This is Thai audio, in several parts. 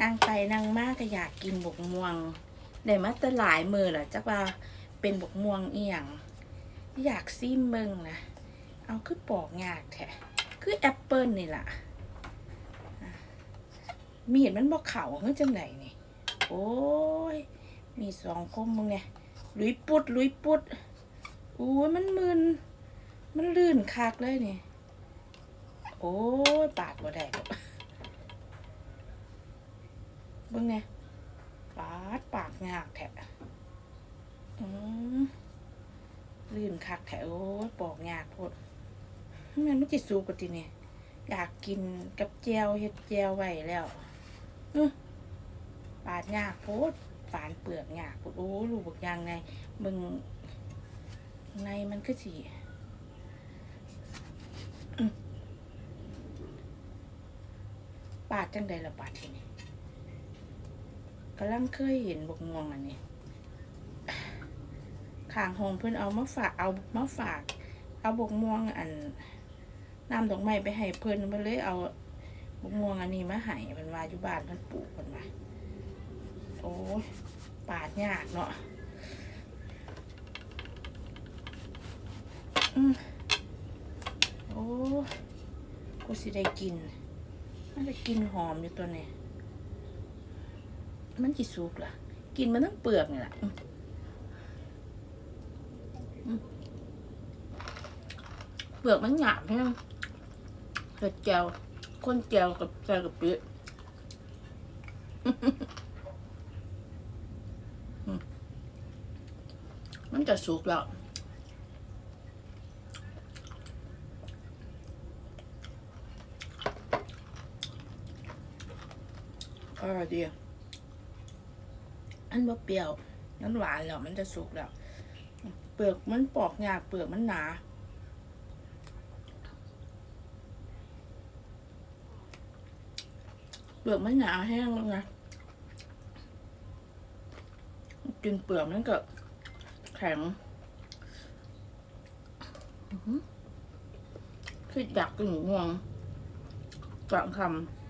นั่งไปนั่งมากก็อยากกินบกม่วงได้มาแตหลายมือแหละจักว่าเป็นบกม่วงเอียง อยากซิมเบิงนะเอาคือปอกยากแท้คือแอปเปิลนี่ล่ะอะมีดมันบอกเข่าเฮ้ยจังไหนนี่ โอ้ย มีสองคมมึงเนี่ยลุยปุดลุยปุดโอ้ยมันมึน มันลื่นคักเลยนี่ โอ้ยปาดบ่ได้ เบิ่งเนี่ยปาดปากงากแทะอืมลื่นคักแทะโอ้ยปอกงากโพดมันไม่จิสูกว่าทีเนี่ยอยากกินกับแจวเฮ็ดแจวไว้แล้วอือปาดงากโพดปานเปลือกงากโพดโอ้ลูกบักยางไงมึงในมันคือสีปาดจังใดละปาดทีนี้ กำลังเคยเห็นบกม่วงอันนี้ข้างหงเพื่อนเอามาฝากเอามาฝาก เอาบกม่วงอันน้ำดอกไม้ไปให้เพื่อนมาเลยเอาบกม่วงอันนี้มาให้มันว่าอยู่บ้านเพิ่นปลูกมันว่าโอ้ปาดยากเนาะอืมโอ้กูสิได้กินมันจะกินหอมอยู่ตัวนี้ มันจีสุกล่ะ กินมันทั้งเปลือกนี่แหละเปลือกมันหยาบแห้งเผ็ดแจวข้นแจวกับแจวกับเปี๊ยะอืมมันจะสุกแล้วอร่อยดี อะอันว่าเปรี้ยวนั้นหวานแล้วมันจะสุกแล้ว เปลือกมันปอกยากเปลือกมันหนาเปลือกมันหนาแห้งแล้วไงกินเปลือกมันก็แข็งอื้อหือคืออยากกินหมูงวงกลางคำ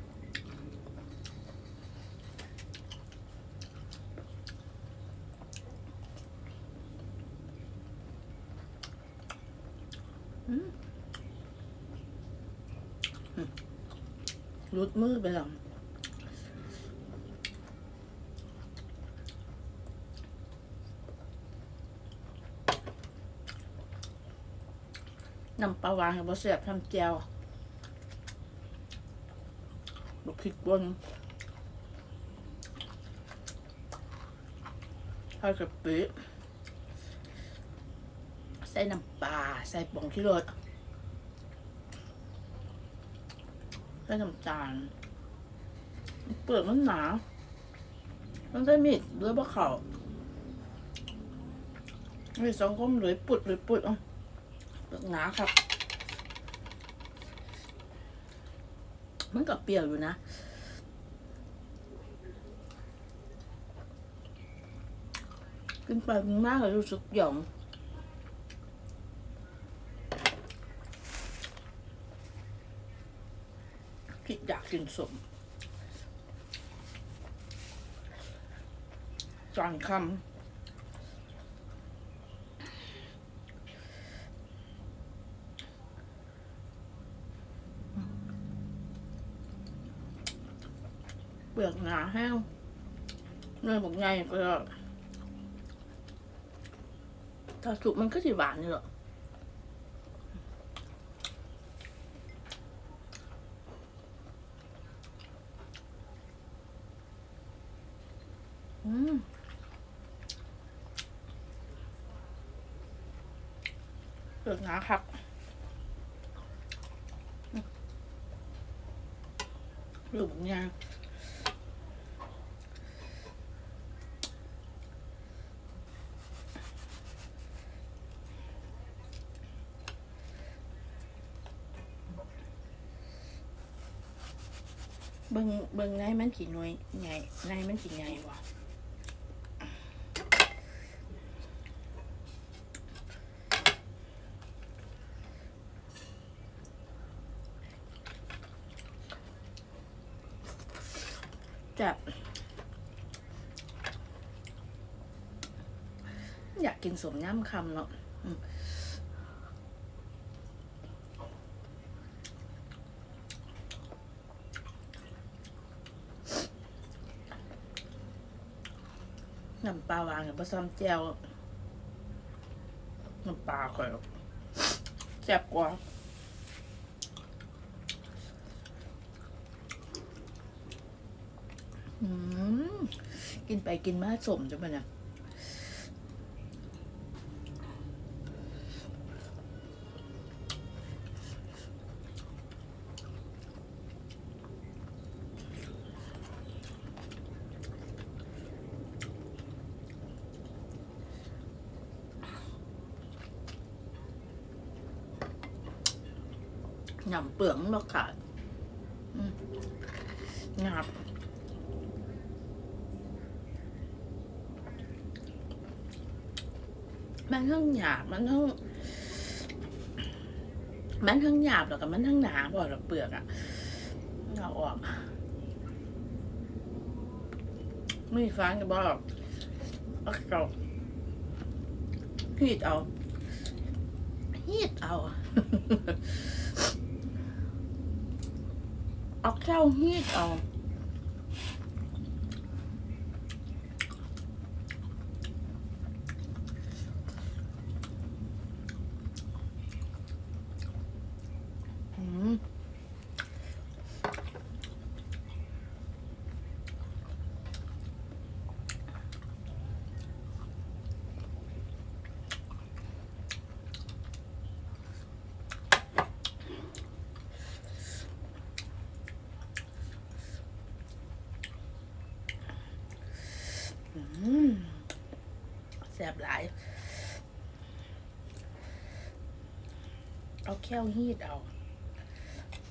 รุดมือไปแล้วน้ำปลาหวานกับบะเสียบทำแจวลูกพริกบนทอดกะปิใส่น้ำปลาใส่ป่งที่รส ใส่น้ำตาลเปลือกมันหนาต้องได้มีดด้วยบะเขามีสองก้มเลยปุดเลยปุดอะเปลือกหนาครับ มันกับเปรี้ยวอยู่นะกินไปกินมากเลยรู้สึกหย่อง คิดอยากกินสมจานคำเปลือกหนาแห้งเนื้อบอกไงก็ถ้าสุกมันก็สิหวานนี่หรอก เปลือกหนาครับลูกยางเบิ่งเบิ่งในมันกี่หน่วยใหญ่ในมันกี่ใหญ่ว จับอยากกินสมย่ำคำเนาะน้ำปลาวานกับผสมแจ่วน้ำปลาข่อยแซ่บกว่า อืม กินไปกินมาสมจังปะเนี่ยหยำเปลืองมะขาดอืมงับ มันทั้งหยาบมันทั้งมันทั้งหยาบแล้วก็มันทั้งหนาพอเราเปลือกอะเอาออกไม่ฟังก็บอกเอาเก่าฮีดเอาฮีดเอาเอาแค่ฮีดเอา อืมอืมแซ่ บหลาย เอาแค่ฮีดเอา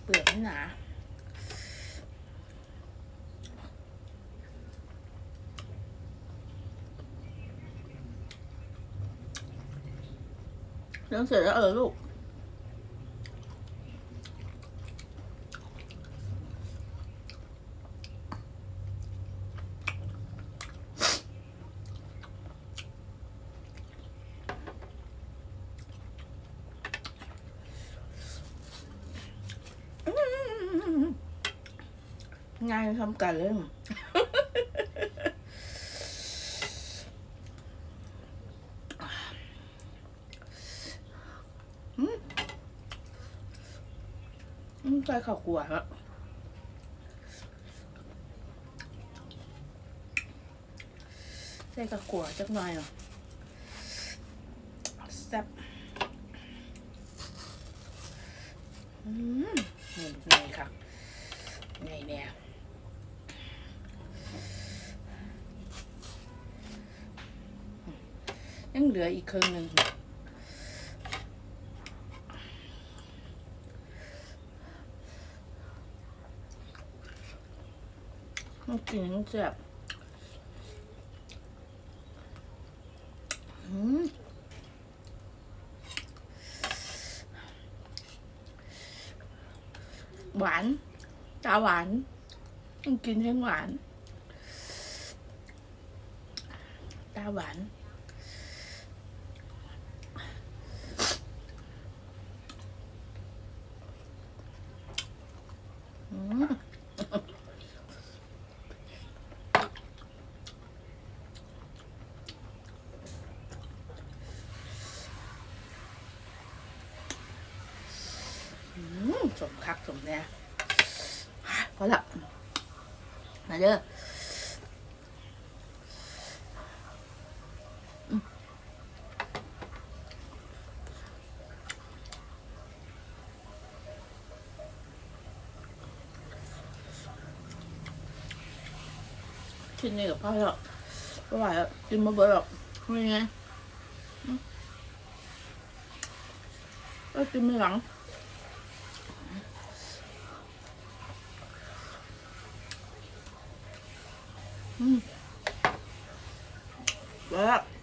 เปลือกหนาเรื่องเสร็จแล้วเออลูก ง่ายทำกันเลยอืมอืมใส่ข้าวกลัวฮะใส่ข้าวกลัวจักหน่อยเหรอแซ่บอืมนี่ค่ะ ไงเนี่ย ยังเหลืออีกครึ่งหนึ่งมันกลินมันเจ็บอืมหวานตาหวานต้องกินให้หวาน ตาหวาน อืมอืมสมคักสมแน่พอละ มาเด้ออืมกินนี่กับพ่อแล้วไม่ไหวแล้วกินมาเบิดหรอกไม่ไงอืมก็กินไม่หลัง Mm. Sarap.